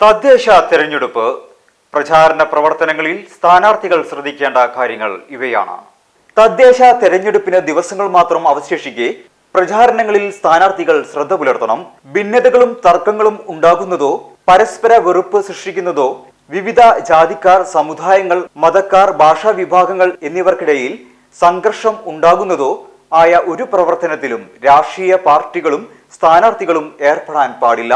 തദ്ദേശ തെരഞ്ഞെടുപ്പ് പ്രചാരണ പ്രവർത്തനങ്ങളിൽ സ്ഥാനാർത്ഥികൾ ശ്രദ്ധിക്കേണ്ട കാര്യങ്ങൾ ഇവയാണ്. തദ്ദേശ തെരഞ്ഞെടുപ്പിന് ദിവസങ്ങൾ മാത്രം അവശേഷിക്കെ പ്രചാരണങ്ങളിൽ സ്ഥാനാർത്ഥികൾ ശ്രദ്ധ പുലർത്തണം. ഭിന്നതകളും തർക്കങ്ങളും ഉണ്ടാകുന്നതോ പരസ്പര വെറുപ്പ് സൃഷ്ടിക്കുന്നതോ വിവിധ ജാതിക്കാർ സമുദായങ്ങൾ മതക്കാർ ഭാഷാ വിഭാഗങ്ങൾ എന്നിവർക്കിടയിൽ സംഘർഷം ഉണ്ടാകുന്നതോ ആയ ഒരു പ്രവർത്തനത്തിലും രാഷ്ട്രീയ പാർട്ടികളും സ്ഥാനാർത്ഥികളും ഏർപ്പെടാൻ പാടില്ല.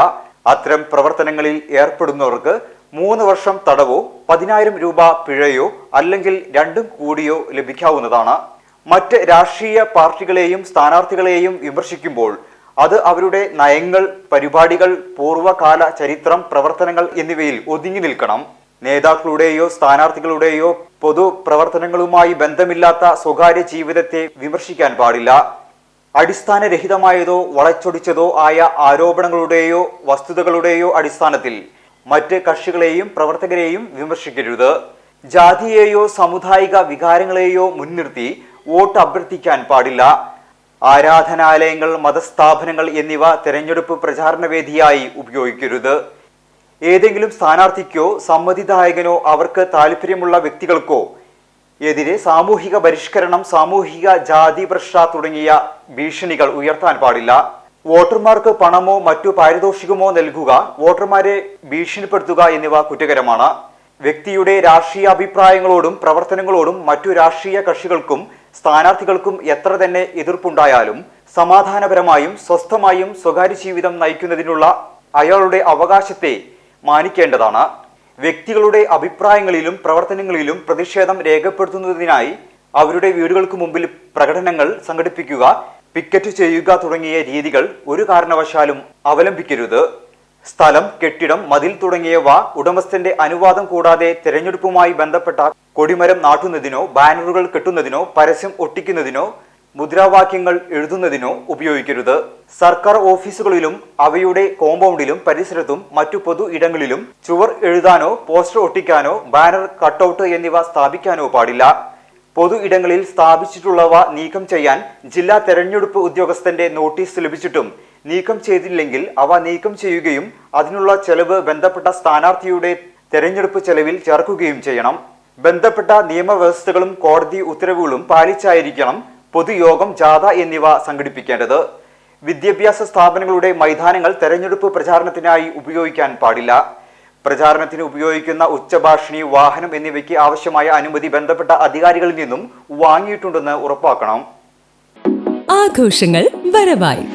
അത്തരം പ്രവർത്തനങ്ങളിൽ ഏർപ്പെടുന്നവർക്ക് മൂന്ന് വർഷം തടവോ പതിനായിരം രൂപ പിഴയോ അല്ലെങ്കിൽ രണ്ടും കൂടിയോ ലഭിക്കാവുന്നതാണ്. മറ്റ് രാഷ്ട്രീയ പാർട്ടികളെയും സ്ഥാനാർത്ഥികളെയും വിമർശിക്കുമ്പോൾ അത് അവരുടെ നയങ്ങൾ പരിപാടികൾ പൂർവകാല ചരിത്രം പ്രവർത്തനങ്ങൾ എന്നിവയിൽ ഒതുങ്ങി നിൽക്കണം. നേതാക്കളുടെയോ സ്ഥാനാർത്ഥികളുടെയോ പൊതു പ്രവർത്തനങ്ങളുമായി ബന്ധമില്ലാത്ത സ്വകാര്യ ജീവിതത്തെ വിമർശിക്കാൻ പാടില്ല. അടിസ്ഥാനരഹിതമായതോ വളച്ചൊടിച്ചതോ ആയ ആരോപണങ്ങളുടെയോ വസ്തുതകളുടെയോ അടിസ്ഥാനത്തിൽ മറ്റ് കക്ഷികളെയും പ്രവർത്തകരെയും വിമർശിക്കരുത്. ജാതിയെയോ സമുദായിക വികാരങ്ങളെയോ മുൻനിർത്തി വോട്ട് അഭ്യർത്ഥിക്കാൻ പാടില്ല. ആരാധനാലയങ്ങൾ മതസ്ഥാപനങ്ങൾ എന്നിവ തെരഞ്ഞെടുപ്പ് പ്രചാരണ വേദിയായി ഉപയോഗിക്കരുത്. ഏതെങ്കിലും സ്ഥാനാർത്ഥിക്കോ സമ്മതിദായകനോ അവർക്ക് താല്പര്യമുള്ള വ്യക്തികൾക്കോ എതിരെ സാമൂഹിക പരിഷ്കരണം സാമൂഹിക ജാതി പ്രശ്ന തുടങ്ങിയ ഭീഷണികൾ ഉയർത്താൻ പാടില്ല. വോട്ടർമാർക്ക് പണമോ മറ്റു പാരിതോഷികമോ നൽകുക വോട്ടർമാരെ ഭീഷണിപ്പെടുത്തുക എന്നിവ കുറ്റകരമാണ്. വ്യക്തിയുടെ രാഷ്ട്രീയ അഭിപ്രായങ്ങളോടും പ്രവർത്തനങ്ങളോടും മറ്റു രാഷ്ട്രീയ കക്ഷികൾക്കും സ്ഥാനാർത്ഥികൾക്കും എത്ര തന്നെ എതിർപ്പുണ്ടായാലും സമാധാനപരമായും സ്വസ്ഥമായും സ്വകാര്യ ജീവിതം നയിക്കുന്നതിനുള്ള അയാളുടെ അവകാശത്തെ മാനിക്കേണ്ടതാണ്. വ്യക്തികളുടെ അഭിപ്രായങ്ങളിലും പ്രവർത്തനങ്ങളിലും പ്രതിഷേധം രേഖപ്പെടുത്തുന്നതിനായി അവരുടെ വീടുകൾക്ക് മുമ്പിൽ പ്രകടനങ്ങൾ സംഘടിപ്പിക്കുക പിക്കറ്റ് ചെയ്യുക തുടങ്ങിയ രീതികൾ ഒരു കാരണവശാലും അവലംബിക്കരുത്. സ്ഥലം കെട്ടിടം മതിൽ തുടങ്ങിയവ ഉടമസ്ഥന്റെ അനുവാദം കൂടാതെ തെരഞ്ഞെടുപ്പുമായി ബന്ധപ്പെട്ട കൊടിമരം നാട്ടുന്നതിനോ ബാനറുകൾ കെട്ടുന്നതിനോ പരസ്യം ഒട്ടിക്കുന്നതിനോ മുദ്രാവാക്യങ്ങൾ എഴുതുന്നതിനോ ഉപയോഗിക്കരുത്. സർക്കാർ ഓഫീസുകളിലും അവയുടെ കോമ്പൗണ്ടിലും പരിസരത്തും മറ്റു പൊതു ഇടങ്ങളിലും ചുവർ എഴുതാനോ പോസ്റ്റർ ഒട്ടിക്കാനോ ബാനർ കട്ടൌട്ട് എന്നിവ സ്ഥാപിക്കാനോ പാടില്ല. പൊതു ഇടങ്ങളിൽ സ്ഥാപിച്ചിട്ടുള്ളവ നീക്കം ചെയ്യാൻ ജില്ലാ തെരഞ്ഞെടുപ്പ് ഉദ്യോഗസ്ഥന്റെ നോട്ടീസ് ലഭിച്ചിട്ടും നീക്കം ചെയ്തില്ലെങ്കിൽ അവ നീക്കം ചെയ്യുകയും അതിനുള്ള ചെലവ് ബന്ധപ്പെട്ട സ്ഥാനാർത്ഥിയുടെ തെരഞ്ഞെടുപ്പ് ചെലവിൽ ചേർക്കുകയും ചെയ്യണം. ബന്ധപ്പെട്ട നിയമവ്യവസ്ഥകളും കോടതി ഉത്തരവുകളും പാലിച്ചായിരിക്കണം പൊതുയോഗം ജാഥ എന്നിവ സംഘടിപ്പിക്കേണ്ടത്. വിദ്യാഭ്യാസ സ്ഥാപനങ്ങളുടെ മൈതാനങ്ങൾ തെരഞ്ഞെടുപ്പ് പ്രചാരണത്തിനായി ഉപയോഗിക്കാൻ പാടില്ല. പ്രചാരണത്തിന് ഉപയോഗിക്കുന്ന ഉച്ചഭാഷിണി വാഹനം എന്നിവയ്ക്ക് ആവശ്യമായ അനുമതി ബന്ധപ്പെട്ട അധികാരികളിൽ നിന്നും വാങ്ങിയിട്ടുണ്ടെന്ന് ഉറപ്പാക്കണം. ആഘോഷങ്ങൾ വരവായി.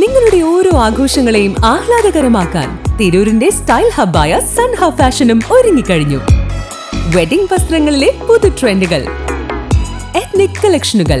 നിങ്ങളുടെ ഓരോ ആഘോഷങ്ങളെയും ആഹ്ലാദകരമാക്കാൻ തിരൂരിന്റെ സ്റ്റൈൽ ഹബ്ബായ സൺ ഹബ് ഫാഷനും ഒരുങ്ങിക്കഴിഞ്ഞു. വെഡിംഗ് വസ്ത്രങ്ങളിലെ പുതു ട്രെൻഡുകൾ എത്നിക് കളക്ഷനുകൾ